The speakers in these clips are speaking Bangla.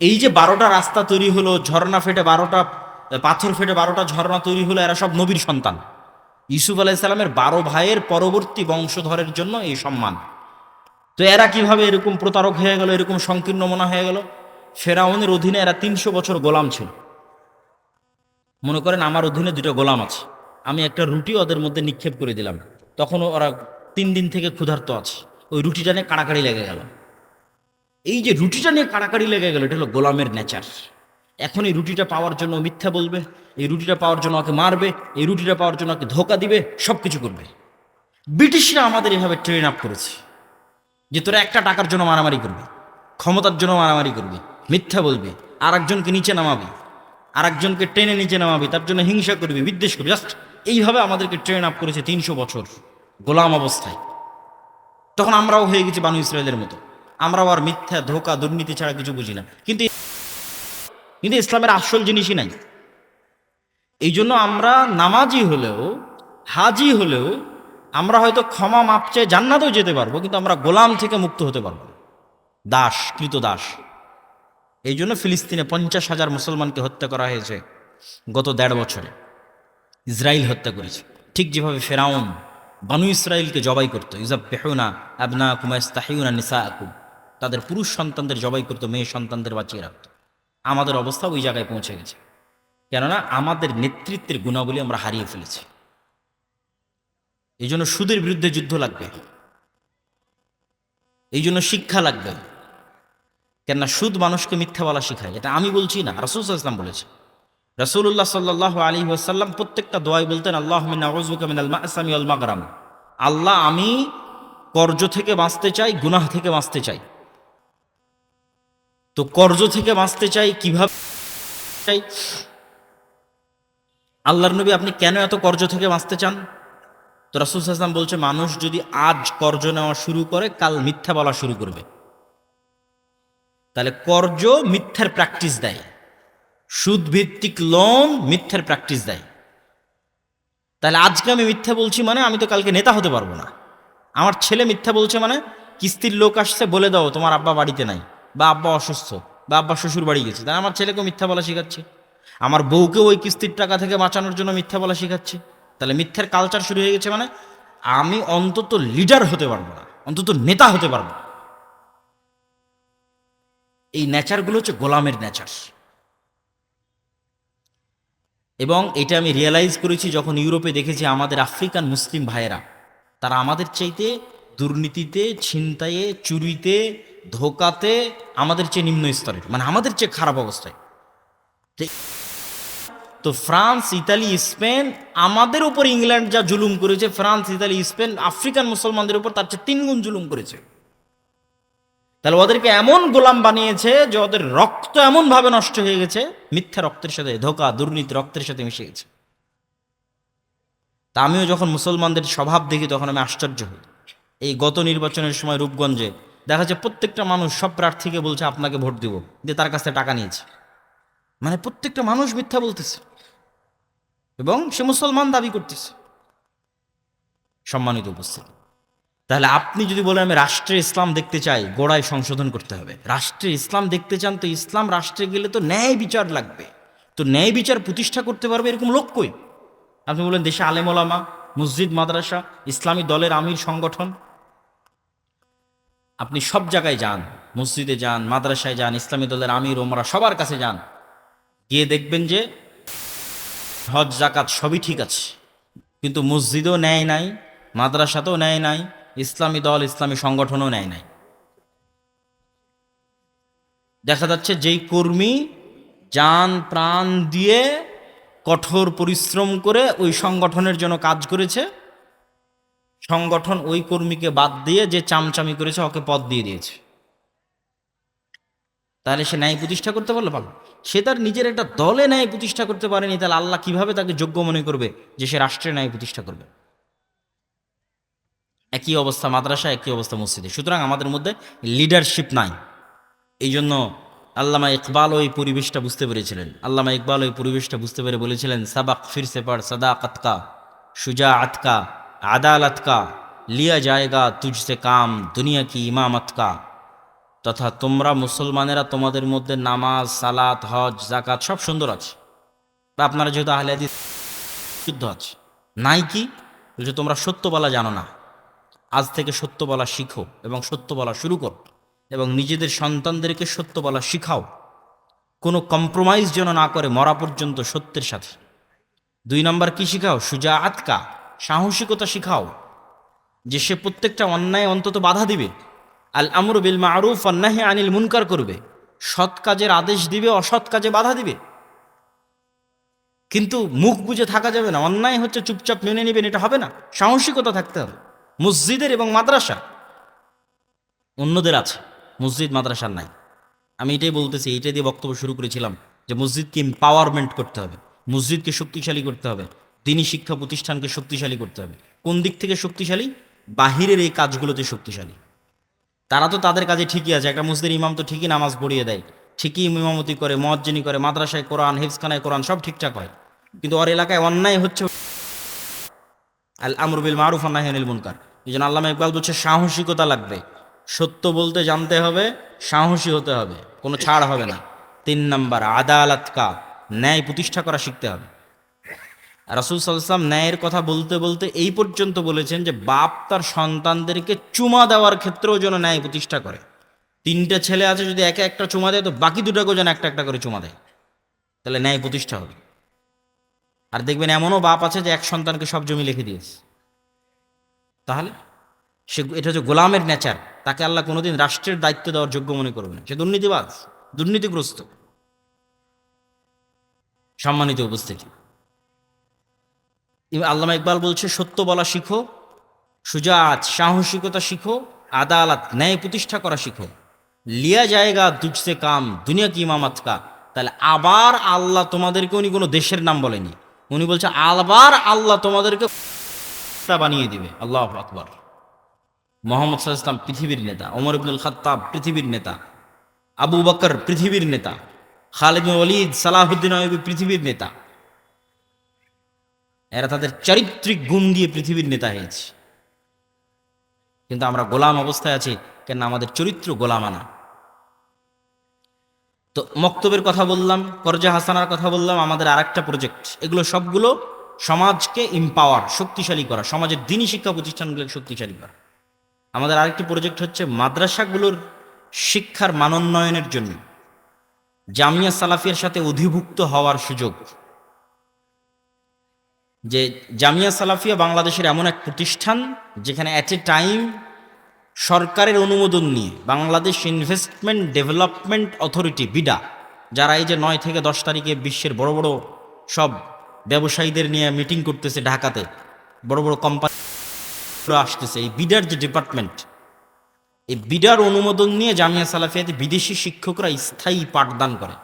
এই যে বারোটা রাস্তা তৈরি হলো, ঝর্ণা ফেটে বারোটা, পাথর ফেটে বারোটা ঝর্ণা তৈরি হলো, এরা সব নবীর সন্তান। ইউসুফ আলাইসাল্লামের বারো ভাইয়ের পরবর্তী বংশধরের জন্য এই সম্মান। তো এরা কীভাবে এরকম প্রতারক হয়ে গেল, এরকম সংকীর্ণ মনা হয়ে গেল? ফেরাউনের অধীনে এরা তিনশো বছর গোলাম ছিল। মনে করেন আমার অধীনে দুটো গোলাম আছে। আমি একটা রুটি ওদের মধ্যে নিক্ষেপ করে দিলাম। তখন ওরা তিন দিন থেকে ক্ষুধার্ত আছে। ওই রুটিটা নিয়ে কাড়াকাড়ি লেগে গেল। এই যে রুটিটা নিয়ে কাড়াকাড়ি লেগে গেল, এটা হলো গোলামের নেচার এখন এই রুটিটা পাওয়ার জন্য মিথ্যা বলবে, এই রুটিটা পাওয়ার জন্য ওকে মারবে, এই রুটিটা পাওয়ার জন্য ওকে ধোকা দিবে সব কিছু করবে। ব্রিটিশরা আমাদের এভাবে ট্রেন আপ করেছে, যে তোরা একটা টাকার জন্য মারামারি করবি, ক্ষমতার জন্য মারামারি করবি, মিথ্যা বলবি আর একজনকে নিচে নামাবি আর একজনকে টেনে নিচে নামাবি, তার জন্য হিংসা করবি, বিদ্বেষ করবি জাস্ট এইভাবে আমাদেরকে ট্রেন আপ করেছে তিনশো বছর গোলাম অবস্থায়। তখন আমরাও হয়ে গেছি বানু ইসরায়েলের মতো। আমরাও আর মিথ্যা, ধোকা, দুর্নীতি ছাড়া কিছু বুঝি না। কিন্তু কিন্তু ইসলামের আসল জিনিসই নাই। এই জন্য আমরা নামাজি হলেও, হাজি হলেও, আমরা হয়তো ক্ষমা মাপ চেয়ে জান্নাতেও যেতে পারব, কিন্তু আমরা গোলাম থেকে মুক্ত হতে পারব দাস, কৃত দাস। এই জন্য ফিলিস্তিনে পঞ্চাশ হাজার মুসলমানকে হত্যা করা হয়েছে গত দেড় বছরে। ইসরায়েল হত্যা করেছে। ঠিক যেভাবে ফেরাউন বানু ইসরায়েলকে জবাই করতো ইজাব বেহুনা আবনা কুমাইস্তাহিউনা নিসা আকুম তাদের পুরুষ সন্তানদের জবাই করতো, মেয়ে সন্তানদের বাঁচিয়ে রাখতো। আমাদের অবস্থা ওই জায়গায় পৌঁছে গেছে। কেননা আমাদের নেতৃত্বের গুণাবলী আমরা হারিয়ে ফেলেছি। এই জন্য সুদের বিরুদ্ধে যুদ্ধ লাগবে। এই জন্য শিক্ষা লাগবে। কেননা সুদ মানুষকে মিথ্যা বলা শেখায়। এটা আমি বলছি না, রাসুল ইসলাম বলেছে রাসুল্লাহ সাল্লাহ আলী ওয়াসাল্লাম প্রত্যেকটা দোয়াই বলতেন আল্লাহ আল্লাহ আমি কর্জ থেকে বাঁচতে চাই, গুনাহ থেকে বাঁচতে চাই। তো কর্জ থেকে বাঁচতে চাই, কীভাবে আল্লাহর নবী আপনি কেন এত কর্জ থেকে বাঁচতে চান? তো রাসুল ইসলাম বলছে, মানুষ যদি আজ কর্জ নেওয়া শুরু করে, কাল মিথ্যা বলা শুরু করবে। তাহলে কর্জ মিথ্যার প্র্যাকটিস দেয়। সুদ ভিত্তিক লোন মিথ্যার প্র্যাকটিস দেয়। তাহলে আজকে আমি মিথ্যা বলছি মানে আমি তো কালকে নেতা হতে পারব না। আমার ছেলে মিথ্যা বলছে মানে কিস্তির লোক আসছে বলে দাও, তোমার আব্বা বাড়িতে নাই। বা আব্বা অসুস্থ, বা আব্বা শ্বশুর বাড়ি গেছে তাই আমার ছেলেকে মিথ্যা বলা শেখাচ্ছে। আমার বউকে ওই কিস্তির টাকা থেকে বাঁচানোর জন্য মিথ্যা বলা শেখাচ্ছে। তাহলে মিথ্যার কালচার শুরু হয়ে গেছে মানে আমি অন্তত লিডার হতে পারব না, অন্তত নেতা হতে পারব এই নেচারগুলো হচ্ছে গোলামের নেচার এবং এটা আমি রিয়েলাইজ করেছি যখন ইউরোপে দেখেছি আমাদের আফ্রিকান মুসলিম ভাইয়েরা, তারা আমাদের চাইতে দুর্নীতিতে, ছিনতাইয়ে, চুরিতে ধোকাতে আমাদের চেয়ে নিম্ন স্তরের মানে আমাদের চেয়ে খারাপ অবস্থায়। তো- ফ্রান্স, ইতালি, স্পেন, আমাদের উপর ইংল্যান্ড যা জুলুম করেছে, ফ্রান্স, ইতালি, স্পেন, আফ্রিকান মুসলমানদের উপর তার চেয়ে তিনগুণ জুলুম করেছে। তাহলে ওদেরকে এমন গোলাম বানিয়েছে যে ওদের রক্ত এমন ভাবে নষ্ট হয়ে গেছে, মিথ্যা রক্তের সাথে, ধোকা, দুর্নীতি রক্তের সাথে মিশে গেছে। তা আমিও যখন মুসলমানদের স্বভাব দেখি, তখন আমি আশ্চর্য হই। এই গত নির্বাচনের সময় রূপগঞ্জে দেখা যাচ্ছে প্রত্যেকটা মানুষ সব প্রার্থীকে বলছে, আপনাকে ভোট দিব। দিয়ে তার কাছ টাকা নিয়েছে। মানে প্রত্যেকটা মানুষ মিথ্যা বলতেছে এবং সে মুসলমান দাবি করতেছে। সম্মানিত উপস্থিত। তাহলে আপনি যদি বলেন, আমি রাষ্ট্রে ইসলাম দেখতে চাই গোড়ায় সংশোধন করতে হবে। রাষ্ট্রে ইসলাম দেখতে চান তো ইসলাম রাষ্ট্রে গেলে তো ন্যায় বিচার লাগবে। তো ন্যায় বিচার প্রতিষ্ঠা করতে পারবে এরকম লোক কই? আপনি বলেন, দেশে আলেমোলামা মসজিদ, মাদ্রাসা, ইসলামী দলের আমির সংগঠন আপনি সব জায়গায় যান, মসজিদে যান, মাদ্রাসায় যান, ইসলামী দলের আমির ওমরা সবার কাছে যান। গিয়ে দেখবেন যে হজ জাকাত সবই ঠিক আছে। কিন্তু মসজিদও নেয় নাই, মাদ্রাসাতেও নেয় নাই, ইসলামী দল, ইসলামী সংগঠনও নেয় নাই। দেখা যাচ্ছে যেই কর্মী যান প্রাণ দিয়ে কঠোর পরিশ্রম করে ওই সংগঠনের জন্য কাজ করেছে সংগঠন ওই কর্মীকে বাদ দিয়ে যে চামচামি করেছে, ওকে পদ দিয়ে দিয়েছে। তাহলে সে ন্যায় প্রতিষ্ঠা করতে পারল পারল সে তার নিজের একটা দলে ন্যায় প্রতিষ্ঠা করতে পারেনি, তাহলে আল্লাহ কীভাবে তাকে যোগ্য মনে করবে যে সে রাষ্ট্রে ন্যায় প্রতিষ্ঠা করবে? একই অবস্থা মাদ্রাসা, একই অবস্থা মসজিদে। সুতরাং আমাদের মধ্যে লিডারশিপ নাই। এই জন্য আল্লামা ইকবাল ওই পরিবেশটা বুঝতে পেরেছিলেন। আল্লামা ইকবাল ওই পরিবেশটা বুঝতে পেরে বলেছিলেন, সাবাক ফির সে পড় সদা আতকা সুজা আতকা আদালত का लिया जाएगा तुझसे काम दुनिया की इमामत का তথা তোমরা মুসলমানেরা তোমাদের মধ্যে নামাজ সালাত হজ জাকাত সব সুন্দর আছে বা আপনারা যেহেতু আহলে হাদিস শুদ্ধ আছে নাই কি বলছে তোমরা সত্য বলা জানো না আজ থেকে সত্য বলা শিখো এবং সত্য বলা শুরু করো এবং নিজেদের সন্তানদেরকে সত্য বলা শিখাও কোনো কম্প্রোমাইজ যেন না করে মরা পর্যন্ত সত্যের সাথে দুই নম্বর কি শিখাও সুজা আতকা সাহসিকতা শিখাও, যে সে প্রত্যেকটা অন্যায় অন্তত বাধা দিবে। আল আমর বিল মারুফ অন্যাহে আনিল মুনকার করবে। সৎ কাজের আদেশ দিবে, অসৎ কাজে বাধা দিবে। কিন্তু মুখ বুঝে থাকা যাবে না। অন্যায় হচ্ছে চুপচাপ মেনে নেবেন, এটা হবে না। সাহসিকতা থাকতে হবে। মসজিদের এবং মাদ্রাসা। অন্যদের আছে, মসজিদ মাদ্রাসার নাই। আমি এটাই বলতেছি এইটাই দিয়ে বক্তব্য শুরু করেছিলাম, যে মসজিদকে এম্পাওয়ারমেন্ট করতে হবে। মসজিদকে শক্তিশালী করতে হবে। দিনী শিক্ষা প্রতিষ্ঠানকে শক্তিশালী করতে হবে। কোন দিক থেকে শক্তিশালী? বাহিরের এই কাজগুলোতে শক্তিশালী। তারা তো তাদের কাজে ঠিকই আছে। একটা মসজিদের ইমাম তো ঠিকই নামাজ পড়িয়ে দেয়। ঠিকই ইমামতি করে মজ্জিনী করে, মাদ্রাসায় কোরআন হেফসখানায় কোরআন, সব ঠিকঠাক হয়। কিন্তু ওর এলাকায় অন্যায় হচ্ছে আল আমরুবিল মারুফ আন্নাহিল মুনকার। এই জন্য আল্লামা ইকবাল বলছে, সাহসিকতা লাগবে। সত্য বলতে জানতে হবে, সাহসী হতে হবে। কোনো ছাড় হবে না। তিন নাম্বার, আদালত কা, ন্যায় প্রতিষ্ঠা করা শিখতে হবে। রাসুল সাল্লাম ন্যায়ের কথা বলতে বলতে এই পর্যন্ত বলেছেন যে বাপ তার সন্তানদেরকে চুমা দেওয়ার ক্ষেত্রেও যেন ন্যায় প্রতিষ্ঠা করে। তিনটা ছেলে আছে, যদি একে একটা চুমা দেয়, তো বাকি দুটাকেও যেন একটা একটা করে চুমা দেয়। তাহলে ন্যায় প্রতিষ্ঠা হবে। আর দেখবেন এমনও বাপ আছে যে এক সন্তানকে সব জমি লিখে দিয়েছে। তাহলে সে এটা হচ্ছে গোলামের নেচার। তাকে আল্লাহ কোনোদিন রাষ্ট্রের দায়িত্ব দেওয়ার যোগ্য মনে করবে না। সে দুর্নীতিবাজ, দুর্নীতিগ্রস্ত। সম্মানিত উপস্থিতি। আল্লামা ইকবাল বলছে, সত্য বলা শিখো, সুজাত, সাহসিকতা শিখো, আদালত, ন্যায় প্রতিষ্ঠা করা শিখো। লিয়া জায়গা, দুজসে কাম, দুনিয়া কি ইমামাত কা? তাহলে আবার আল্লাহ তোমাদেরকে উনি কোনো দেশের নাম বলেনি। উনি বলছে, আবার আল্লাহ তোমাদেরকে বানিয়ে দিবে। আল্লাহ আকবর। মোহাম্মদ সাল্লাহ ইসলাম পৃথিবীর নেতা, ওমর ইবনুল খাত্তাব পৃথিবীর নেতা, আবু বকর পৃথিবীর নেতা, খালিদ বিন ওয়ালিদ সালাহুদ্দিন আয়ুবী পৃথিবীর নেতা। এরা তাদের চারিত্রিক গুণ দিয়ে পৃথিবীর নেতা হয়েছে। কিন্তু আমরা গোলাম অবস্থায় আছি কেন আমাদের চরিত্র গোলামানা। তো মক্তবের কথা বললাম করজা হাসানার কথা বললাম, আমাদের আরেকটা প্রজেক্ট এগুলো সবগুলো সমাজকে এম্পাওয়ার শক্তিশালী করা, সমাজের দিনী শিক্ষা প্রতিষ্ঠানগুলোকে শক্তিশালী করা। আমাদের আরেকটি প্রজেক্ট হচ্ছে মাদ্রাসাগুলোর শিক্ষার মানোন্নয়নের জন্য। জামিয়া সালাফিয়ার সাথে অধিভুক্ত হওয়ার সুযোগ। যে জামিয়া সালাফিয়া বাংলাদেশের এমন এক প্রতিষ্ঠান যেখানে অ্যাট এ টাইম সরকারের অনুমোদন নিয়ে Bangladesh investment development authority BIDA, যারা এই যে নয় থেকে দশ তারিখে বিশ্বের বড় বড় সব ব্যবসায়ীদের নিয়ে মিটিং করতেছে ঢাকাতে, বড় বড় কোম্পানি আসতেছে, এই বিডার যে ডিপার্টমেন্ট এই বিডার অনুমোদন নিয়ে জামিয়া সালাফিয়াতে বিদেশি শিক্ষকরা স্থায়ী পাঠদান করে।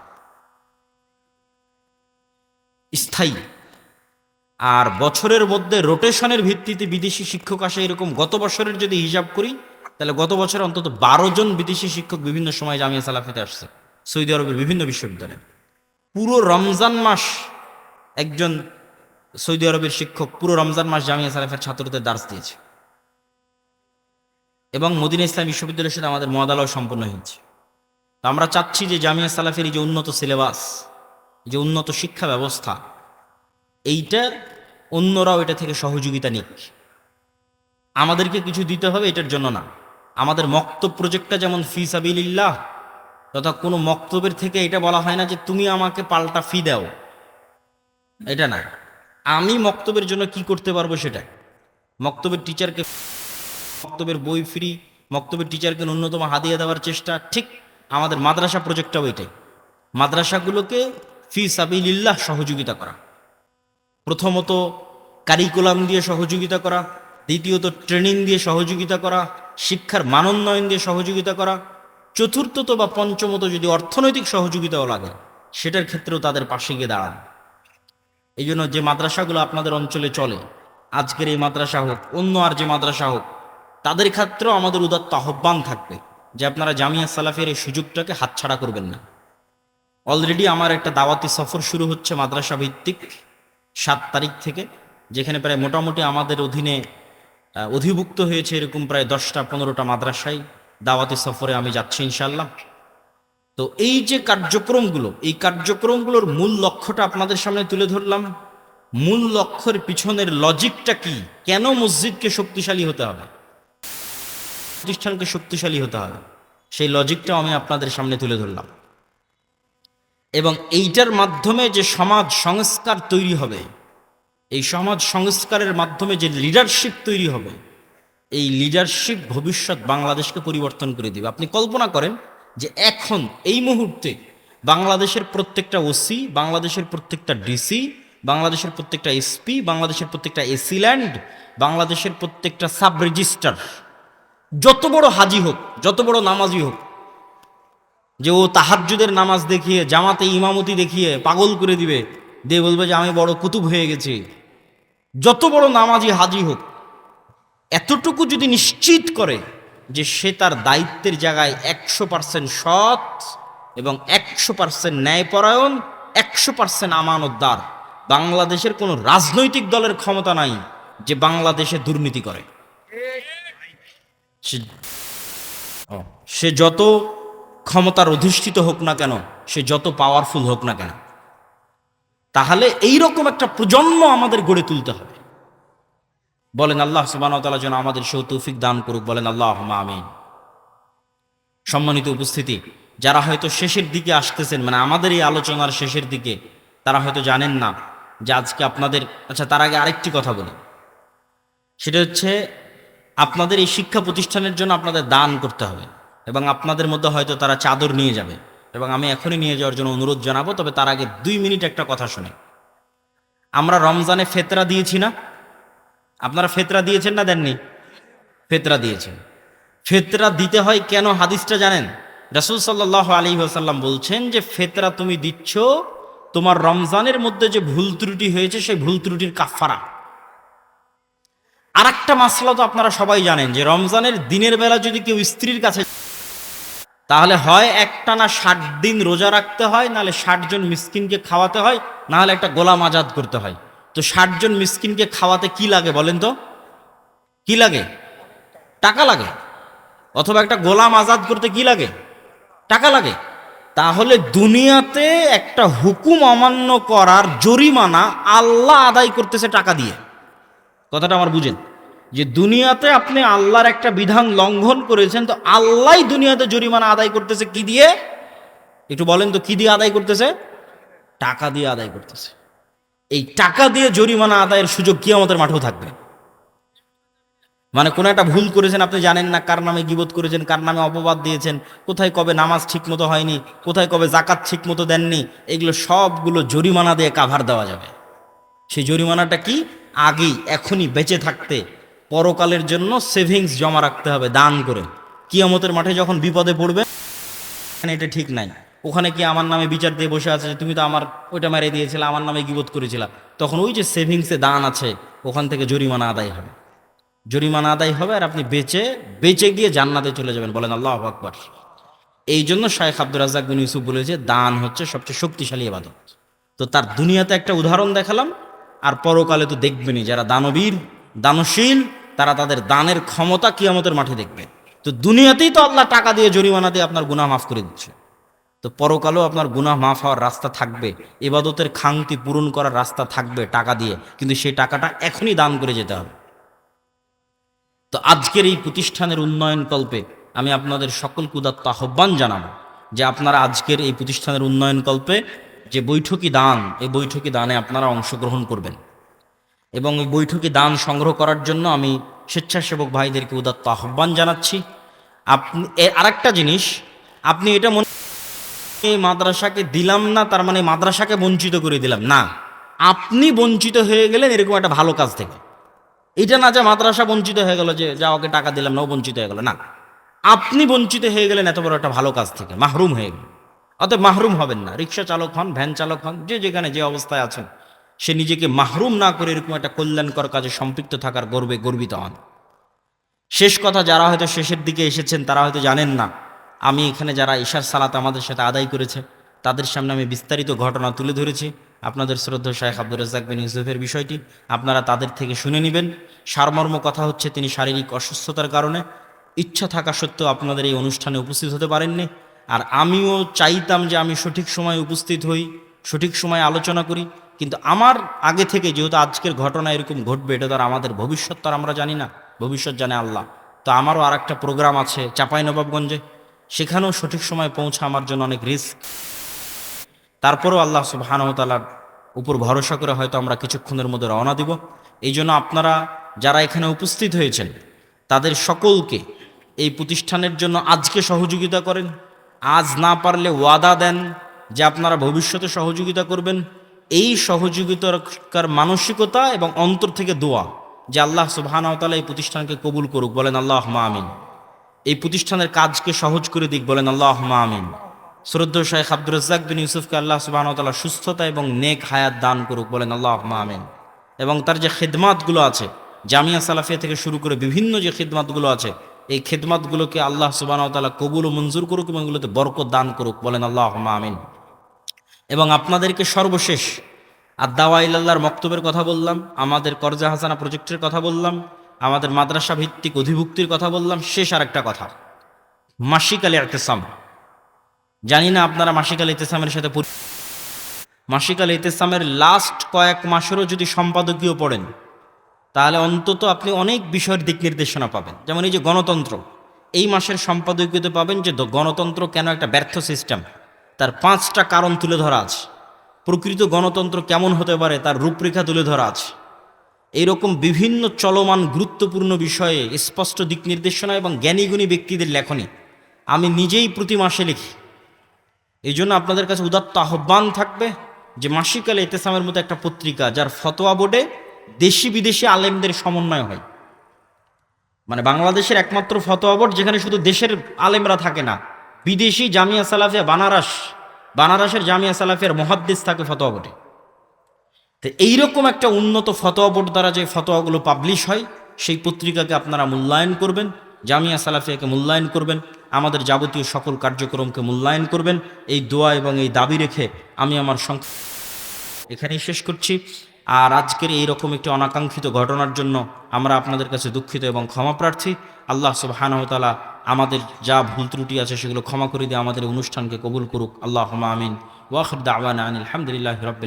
স্থায়ী। আর বছরের মধ্যে রোটেশনের ভিত্তিতে বিদেশি শিক্ষক আসে এরকম গত বছরের যদি হিসাব করি, তাহলে গত বছর অন্তত বারো জন বিদেশি শিক্ষক বিভিন্ন সময় জামিয়া সালাফিতে আসছে, সৌদি আরবের বিভিন্ন বিশ্ববিদ্যালয়ে। পুরো রমজান মাস একজন সৌদি আরবের শিক্ষক পুরো রমজান মাস জামিয়া সালাফের ছাত্রদের দার্স দিয়েছে। এবং মদিনা ইসলাম বিশ্ববিদ্যালয়ের সাথে আমাদের মদালাও সম্পন্ন হয়েছে। তো আমরা চাচ্ছি যে জামিয়া সালাফের এই যে উন্নত সিলেবাস যে উন্নত শিক্ষা ব্যবস্থা এইটা অন্যরাও এটা থেকে সহযোগিতা নিক। আমাদেরকে কিছু দিতে হবে এটার জন্য না। আমাদের মক্তব প্রজেক্টটা যেমন ফি সাবিল্লাহ তথা কোনো মক্তবের থেকে এটা বলা হয় না যে তুমি আমাকে পাল্টা ফি দাও। এটা না। আমি মক্তবের জন্য কি করতে পারব সেটা? মক্তবের টিচারকে মক্তবের বই ফ্রি মক্তবের টিচারকে ন্যূনতম হাদিয়ে দেওয়ার চেষ্টা, ঠিক আমাদের মাদ্রাসা প্রজেক্টটাও এটাই। মাদ্রাসাগুলোকে ফি সাবিল্লাহ সহযোগিতা করা। প্রথমত কারিকুলাম দিয়ে সহযোগিতা করা, দ্বিতীয়ত ট্রেনিং দিয়ে সহযোগিতা করা, শিক্ষার মানোন্নয়ন দিয়ে সহযোগিতা করা, চতুর্থত বা পঞ্চমত যদি অর্থনৈতিক সহযোগিতাও লাগে, সেটার ক্ষেত্রেও তাদের পাশে গিয়ে দাঁড়ান। এই জন্য যে মাদ্রাসাগুলো আপনাদের অঞ্চলে চলে, আজকের এই মাদ্রাসা হোক, অন্য আর যে মাদ্রাসা হোক, তাদের ক্ষেত্রেও আমাদের উদাত্ত আহ্বান থাকবে যে আপনারা জামিয়া সালাফের এই সুযোগটাকে হাতছাড়া করবেন না। অলরেডি আমার একটা দাওয়াতি সফর শুরু হচ্ছে মাদ্রাসা ভিত্তিক সাত তারিখ থেকে, যেখানে প্রায় মোটামুটি আমাদের অধীনে অধিভুক্ত হয়েছে এরকম প্রায় দশটা পনেরোটা মাদ্রাসায় দাওয়াতি সফরে আমি যাচ্ছি ইনশাল্লাহ তো এই যে কার্যক্রমগুলো, এই কার্যক্রমগুলোর মূল লক্ষ্যটা আপনাদের সামনে তুলে ধরলাম। মূল লক্ষ্যের পিছনের লজিকটা কি? কেন মসজিদকে শক্তিশালী হতে হবে? প্রতিষ্ঠানকে শক্তিশালী হতে হবে। সেই লজিকটাও আমি আপনাদের সামনে তুলে ধরলাম। এবং এইটার মাধ্যমে যে সমাজ সংস্কার তৈরি হবে, এই সমাজ সংস্কারের মাধ্যমে যে লিডারশিপ তৈরি হবে, এই লিডারশিপ ভবিষ্যৎ বাংলাদেশকে পরিবর্তন করে দিবে। আপনি কল্পনা করেন যে এখন, এই মুহূর্তে বাংলাদেশের প্রত্যেকটা ওসি বাংলাদেশের প্রত্যেকটা ডিসি বাংলাদেশের প্রত্যেকটা এসপি বাংলাদেশের প্রত্যেকটা এসিল্যান্ড বাংলাদেশের প্রত্যেকটা সাব রেজিস্টার যত বড় হাজি হোক, যত বড় নামাজি হোক যে ও তাহাজ্জুদের নামাজ দেখিয়ে, জামাতে ইমামতি দেখিয়ে পাগল করে দিবে, দিয়ে বলবে যে, আমি বড় কুতুব হয়ে গেছি। যত বড় নামাজি হাজি হোক, এতটুকু যদি নিশ্চিত করে যে সে তার দায়িত্বের জায়গায় একশো পার্সেন্ট সৎ এবং একশো পার্সেন্ট ন্যায়পরায়ণ, একশো পার্সেন্ট আমানতদার, বাংলাদেশের কোনো রাজনৈতিক দলের ক্ষমতা নাই যে বাংলাদেশে দুর্নীতি করে। সে- সে যত ক্ষমতার অধিষ্ঠিত হোক না কেন, সে যত পাওয়ারফুল হোক না কেন, তাহলে এই রকম একটা প্রজন্ম আমাদের গড়ে তুলতে হবে। বলেন আল্লাহ সুবাহতালা যেন আমাদের সেও তৌফিক দান করুক, বলেন আল্লাহ আমিন। সম্মানিত উপস্থিতি, যারা হয়তো শেষের দিকে আসতেছেন মানে আমাদের এই আলোচনার শেষের দিকে, তারা হয়তো জানেন না যে আজকে আপনাদের আচ্ছা তার আগে আরেকটি কথা বলি। সেটা হচ্ছে, আপনাদের এই শিক্ষা প্রতিষ্ঠানের জন্য আপনাদের দান করতে হবে। এবং আপনাদের মধ্যে হয়তো তারা চাদর নিয়ে যাবে। এবং আমি এখনই নিয়ে যাওয়ার জন্য অনুরোধ জানাব, তবে তার আগে দুই মিনিট একটা কথা শুনে। আমরা রমজানে ফেতরা দিয়েছি না? আপনারা ফেতরা দিয়েছেন না দেননি? ফেতরা দিয়েছেন। ফেতরা দিতে হয় কেন হাদিসটা জানেন? রাসুল সাল্লাহ আলী আসাল্লাম বলছেন যে, ফেতরা তুমি দিচ্ছ, তোমার রমজানের মধ্যে যে ভুল ত্রুটি হয়েছে, সেই ভুল ত্রুটির কাফারা আর একটা মাসলা তো আপনারা সবাই জানেন যে, রমজানের দিনের বেলা যদি কেউ স্ত্রীর কাছে তাহলে হয় একটা না ষাট দিন রোজা রাখতে হয়, নাহলে ষাট জন মিসকিনকে খাওয়াতে হয়, নাহলে একটা গোলাম আজাদ করতে হয়। তো ষাট জন মিসকিনকে খাওয়াতে কি লাগে বলেন তো? কি লাগে? টাকা লাগে। অথবা একটা গোলাম আজাদ করতে কি লাগে? টাকা লাগে। তাহলে দুনিয়াতে একটা হুকুম অমান্য করার জরিমানা আল্লাহ আদায় করতেছে টাকা দিয়ে। কথাটা আমার বুঝেন। যে দুনিয়াতে আপনি আল্লাহর একটা বিধান লঙ্ঘন করেছেন, তো আল্লাহ দুনিয়াতে জরিমানা আদায় করতেছে কি দিয়ে? একটু বলেন তো, কি দিয়ে আদায় করতেছে? টাকা দিয়ে আদায় করতেছে। এই টাকা দিয়ে জরিমানা আদায়ের সুযোগ কি আমাদের মাঠেও থাকবে? মানে কোনো একটা ভুল করেছেন, আপনি জানেন না কার নামে গিবোধ করেছেন, কার নামে অপবাদ দিয়েছেন, কোথায় কবে নামাজ ঠিক মতো হয়নি, কোথায় কবে জাকাত ঠিক মতো দেননি, এগুলো সবগুলো জরিমানা দিয়ে কাভার দেওয়া যাবে। সেই জরিমানাটা কি? আগেই, এখনই বেঁচে থাকতে পরকালের জন্য সেভিংস জমা রাখতে হবে, দান করে। কিয়ামতের মাঠে যখন বিপদে পড়বে, এখানে এটা ঠিক নাই। ওখানে কি আমার নামে বিচার দিয়ে বসে আছে তুমি তো আমার, ওইটা মেরে দিয়েছিলে, আমার নামে গিবোধ করেছিলা। তখন ওই যে সেভিংসে দান আছে, ওখান থেকে জরিমানা আদায় হবে। জরিমানা আদায় হবে আর আপনি বেচে বেচে গিয়ে জান্নাতে চলে যাবেন, বলেন আল্লাহ আকবর। এই জন্য শায়েখ আব্দুর রাজাক বিন ইউসুফ বলেছে দান হচ্ছে সবচেয়ে শক্তিশালী আবাদত তো তার দুনিয়াতে একটা উদাহরণ দেখালাম, আর পরকালে তো দেখবেনই, যারা দানবীর, দানশীল তারা তাদের দানের ক্ষমতা কিয়ামতের মাঠে দেখবে। তো দুনিয়াতেই তো আল্লাহ টাকা দিয়ে জরিমানা দিয়ে আপনার গুনাহ মাফ করে দিচ্ছে। তো পরকালেও আপনার গুনাহ মাফ হওয়ার রাস্তা থাকবে এবাদতের খাংতি পূরণ করার রাস্তা থাকবে টাকা দিয়ে, কিন্তু সেই টাকাটা এখনই দান করে যেতে হবে। তো আজকের এই প্রতিষ্ঠানের উন্নয়ন কল্পে আমি আপনাদের সকল কুদাত্ত আহ্বান জানাব যে আপনারা আজকের এই প্রতিষ্ঠানের উন্নয়ন কল্পে যে বৈঠকি দান, এই বৈঠকি দানে আপনারা অংশগ্রহণ করবেন। এবং ওই বৈঠকে দান সংগ্রহ করার জন্য আমি স্বেচ্ছাসেবক ভাইদেরকে উদাত্ত আহ্বান জানাচ্ছি। আপনি আর একটা জিনিস, আপনি এটা মনে এই মাদ্রাসাকে দিলাম না, তার মানে মাদ্রাসাকে বঞ্চিত করে দিলাম। না, আপনি বঞ্চিত হয়ে গেলেন এরকম একটা ভালো কাজ থেকে। এটা না যে মাদ্রাসা বঞ্চিত হয়ে গেল যে, যা ওকে টাকা দিলাম না, ও বঞ্চিত হয়ে গেল। না, আপনি বঞ্চিত হয়ে গেলেন এত বড় একটা ভালো কাজ থেকে, মাহরুম হয়ে গেলেন। অতএব মাহরুম হবেন না। রিক্সা চালক হন, ভ্যান চালক হন, যে যেখানে যে অবস্থায় আছেন। সে নিজেকে মাহরুম না করে এরকম একটা কল্যাণকর কাজে সম্পৃক্ত থাকার গর্বে গর্বিত হন। শেষ কথা, যারা হয়তো শেষের দিকে এসেছেন, তারা হয়তো জানেন না, আমি এখানে যারা ঈশার সালাত আমাদের সাথে আদায় করেছে, তাদের সামনে আমি বিস্তারিত ঘটনা তুলে ধরেছি। আপনাদের শ্রদ্ধা শাহেখ আব্দুর রাজ্জাক বিন ইউসুফের বিষয়টি আপনারা তাদের থেকে শুনে নেবেন। সারমর্ম কথা হচ্ছে, তিনি শারীরিক অসুস্থতার কারণে ইচ্ছা থাকা সত্ত্বেও আপনাদের এই অনুষ্ঠানে উপস্থিত হতে পারেননি। আর আমিও চাইতাম যে আমি সঠিক সময় উপস্থিত হই, সঠিক সময় আলোচনা করি। কিন্তু আমার আগে থেকে যেহেতু আজকের ঘটনা এরকম ঘটবে, এটা আর আমাদের ভবিষ্যৎ তো আমরা জানি না। ভবিষ্যৎ জানে আল্লাহ। তো আমারও আর একটা প্রোগ্রাম আছে চাপাই নবাবগঞ্জে সেখানেও সঠিক সময় পৌঁছা আমার জন্য অনেক রিস্ক। তারপরেও আল্লাহ সুবাহানতালার উপর ভরসা করে হয়তো আমরা কিছুক্ষণের মধ্যে রওনা দিব। এই জন্য আপনারা যারা এখানে উপস্থিত হয়েছেন, তাদের সকলকে এই প্রতিষ্ঠানের জন্য আজকে সহযোগিতা করেন। আজ না পারলে ওয়াদা দেন যে আপনারা ভবিষ্যতে সহযোগিতা করবেন। এই সহযোগিতার মানসিকতা এবং অন্তর থেকে দোয়া যে আল্লাহ সুবাহানতালা এই প্রতিষ্ঠানকে কবুল করুক, বলেন আল্লাহ আমিন। এই প্রতিষ্ঠানের কাজকে সহজ করে দিক, বলেন আল্লাহ আমিন। শ্রদ্ধ শাহেখ আব্দুর রাজ্জাক বিন ইউসুফকে আল্লাহ সুবাহতাল্লাহ সুস্থতা এবং নেক হায়াত দান করুক, বলেন আল্লাহ আমিন। এবং তার যে খেদমাতগুলো আছে, জামিয়া সালাফিয়া থেকে শুরু করে বিভিন্ন যে খেদমাতগুলো আছে, এই খেদমাতগুলোকে আল্লাহ সুবাহতাল্লাহ কবুল ও মঞ্জুর করুক এবং এগুলোতে বরকত দান করুক, বলেন আল্লাহ আমিন। এবং আপনাদেরকে সর্বশেষ আর দাওয়া ইল্লাহর মক্তবের কথা বললাম, আমাদের করজা হাসানা প্রজেক্টের কথা বললাম, আমাদের মাদ্রাসা ভিত্তিক অধিভুক্তির কথা বললাম, শেষ আর একটা কথা। মাসিক আলী আতেসাম জানি না আপনারা মাসিক আলী ইতেসামের সাথে মাসিক আলী ইতেসামের লাস্ট কয়েক মাসেরও যদি সম্পাদকীয় পড়েন, তাহলে অন্তত আপনি অনেক বিষয়ের দিক নির্দেশনা পাবেন। যেমন এই যে গণতন্ত্র, এই মাসের সম্পাদকীয়তে পাবেন যে গণতন্ত্র কেন একটা ব্যর্থ সিস্টেম তার পাঁচটা কারণ তুলে ধরা আছে। প্রকৃত গণতন্ত্র কেমন হতে পারে তার রূপরেখা তুলে ধরা আছে। এইরকম বিভিন্ন চলমান গুরুত্বপূর্ণ বিষয়ে স্পষ্ট দিক নির্দেশনা এবং জ্ঞানীগুণী ব্যক্তিদের লেখনী আমি নিজেই প্রতি মাসে লিখি। এই জন্য আপনাদের কাছে উদাত্ত আহ্বান থাকবে যে মাসিকালে এতেসামের মতো একটা পত্রিকা যার ফতোয়া বোর্ডে দেশি বিদেশি আলেমদের সমন্বয় হয়। মানে বাংলাদেশের একমাত্র ফতোয়া বোর্ড যেখানে শুধু দেশের আলেমরা থাকে না বিদেশি জামিয়া সালাফিয়া, বানারস, বানারসের জামিয়া সালাফিয়ার মহাদ্দেশ থাকে ফতোয়া বোর্ডে। তো এইরকম একটা উন্নত ফতোয়া বোর্ড দ্বারা যে ফতোয়াগুলো পাবলিশ হয়, সেই পত্রিকাকে আপনারা মূল্যায়ন করবেন, জামিয়া সালাফিয়াকে মূল্যায়ন করবেন, আমাদের যাবতীয় সকল কার্যক্রমকে মূল্যায়ন করবেন। এই দোয়া এবং এই দাবি রেখে আমি আমার সং এখানেই শেষ করছি। আর আজকের এই রকম একটি অনাকাঙ্ক্ষিত ঘটনার জন্য আমরা আপনাদের কাছে দুঃখিত এবং ক্ষমা প্রার্থী। আল্লাহ সুবাহানহতালা আমাদের যা ভুল ত্রুটি আছে সেগুলো ক্ষমা করে দিয়ে আমাদের অনুষ্ঠানকে কবুল করুক। আল্লাহ আমিন। ওয়াখর দাওয়ান আলহামদুলিল্লাহ রবিল